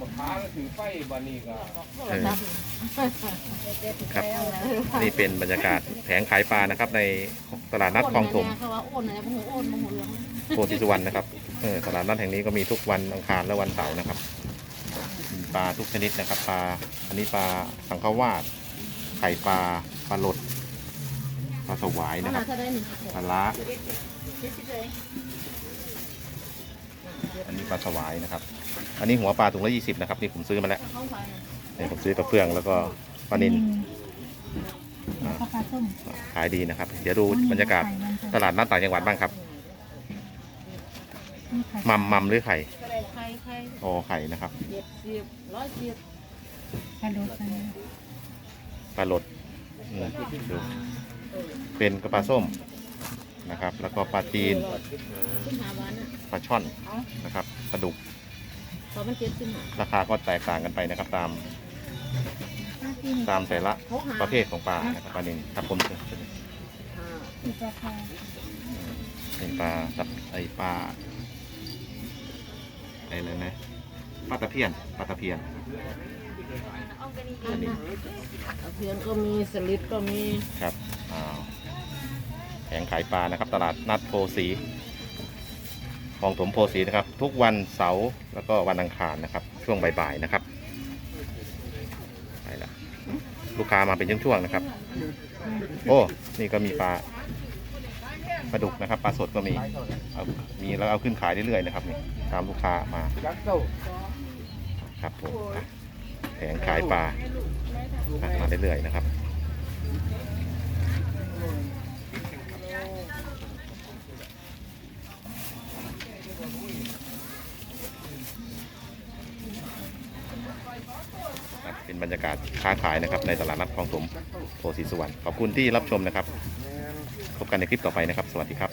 บักขาก็ถือไฟบันนี้ก็เออครับ นี่เป็นบรรยากาศแผงขายปลานะครับ ในตลาดนัดคลองถมเขาว่าโอนอะไรพวกหูโอนมาหูเหลืองโพธิสุวรรณนะครับเออตลาดนัดแห่งนี้ก็มีทุกวันอังคารและวันเสาร์นะครับมีปลาทุกชนิดนะครับปลาอันนี้ปลาสังขวาดไข่ปลาปลาหลดปลาสวายขนะคนารัดบถ้าได้หนึ่งปลาล้า อันนี้ปลาสวายนะครับ อันนี้หัวปลาถุงละยี่สิบนะครับนี่ผมซื้อมาแล้วเข้าไปเนี่ยผมซื้อกับเฟืองแล้วก็ปลานินอ่าข้าวปลาส้มขายดีนะครับ เดี๋ยวดูบรรยากาศตลาดนัดต่างจังหวัดบ้างครับนี่ไข่มัมมัมหรือไข่ใครใครโอ้ไข่นะครับเจ็ดสิบร้อยสิบปลาโดดนะปลาหลดอืมดูเป็นกระปลาส้ม นะครับ แล้วก็ปลาจีนขึ้นหาวันอะปลาช่อนนะครับปลาดุกพอมันเจ็ดขึ้นหาราคาก็แตกต่างกันไปนะครับตามปลาจีนตามแต่ละเขาหาประเภทของปลานะครับปลานินครับผมหาอีกราคาเป็นปลาตับไอปลาอะไรเลยนะปลาตะเพียนปลาตะเพียนอันนี้เพียนก็มีสลิดก็มีครับอ้าว แผงขายปลานะครับ ตลาดนัดโพสีคลองถมโพสีนะครับ ทุกวันเสาร์แล้วก็วันอังคารนะครับ ช่วงบ่ายๆนะครับไปละลูกค้ามาเป็นช่วงๆนะครับ โอ้นี่ก็มีปลาปลาดุกนะครับปลาสดก็มีเอามีแล้วเอาขึ้นขายเรื่อยๆนะครับนี่ตามลูกค้ามาครับผมอะแผงขายปลามาเรื่อยๆนะครับ เป็นบรรยากาศค้าขายนะครับในตลาดนัดคลองถมโพธิสุวรรณขอบคุณที่รับชมนะครับ พบกันในคลิปต่อไปนะครับ สวัสดีครับ